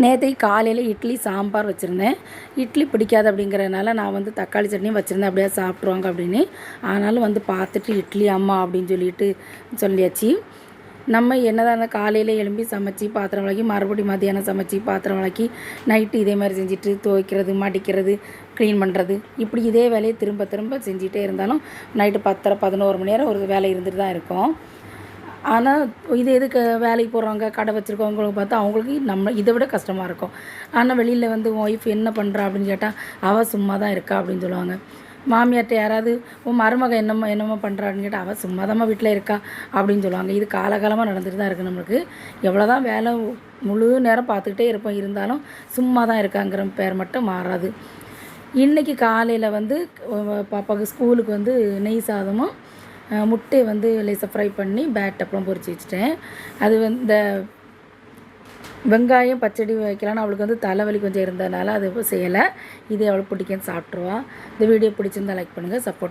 நேற்று காலையில் இட்லி சாம்பார் வச்சுருந்தேன். இட்லி பிடிக்காது அப்படிங்கிறதுனால நான் வந்து தக்காளி சட்னி வச்சுருந்தேன். அப்படியே சாப்பிட்ருவாங்க அப்படின்னு. ஆனாலும் வந்து பார்த்துட்டு இட்லி அம்மா அப்படின்னு சொல்லிட்டு சொல்லியாச்சு. நம்ம என்னதான் அந்த காலையில் எழும்பி சமைச்சி பாத்திரம் விளக்கி மறுபடியும் மத்தியானம் சமைச்சி பாத்திரம் விளக்கி நைட்டு இதே மாதிரி செஞ்சுட்டு துவைக்கிறது மடிக்கிறது க்ளீன் பண்ணுறது இப்படி இதே வேலையை திரும்ப திரும்ப செஞ்சுட்டே இருந்தாலும் நைட்டு பத்தரை பதினோரு மணி நேரம் ஒரு வேலை இருந்துட்டு தான் இருக்கும். ஆனால் இது எதுக்கு வேலைக்கு போகிறவங்க கடை வச்சுருக்கவங்களுக்கு பார்த்தா அவங்களுக்கு நம்ம இதை விட கஷ்டமாக இருக்கும். ஆனால் வெளியில் வந்து ஒய்ஃப் என்ன பண்ணுறா அப்படின்னு கேட்டால் அவள் சும்மா தான் இருக்கா அப்படின்னு சொல்லுவாங்க. மாமியார்ட்ட யாராவது உன் மருமக என்னம்மா என்னம்மா பண்ணுறான்னு கேட்டால் அவள் சும்மா தான் வீட்டில் இருக்கா? அப்படின்னு சொல்லுவாங்க. இது காலகாலமாக நடந்துட்டு தான் இருக்குது நம்மளுக்கு எவ்வளோ தான் வேலை முழு நேரம் பார்த்துக்கிட்டே இருப்போம். இருந்தாலும் சும்மா தான் இருக்காங்கிற பேர் மட்டும் மாறாது. இன்றைக்கி காலையில் வந்து பாப்பாவுக்கு ஸ்கூலுக்கு வந்து நெய் சாதமும் முட்டையை வந்து லேசாக ஃப்ரை பண்ணி பேட் அப்புறம் பொறிச்சு வச்சுட்டேன். அது வந்து இந்த வெங்காயம் பச்சடி வைக்கலான்னு அவளுக்கு வந்து தலைவலி கொஞ்சம் இருந்ததுனால அது செய்யலை. இதே அவளுக்கு பிடிக்குன்னு சாப்பிட்ருவா இந்த வீடியோ பிடிச்சிருந்தா லைக் பண்ணுங்கள் சப்போர்ட்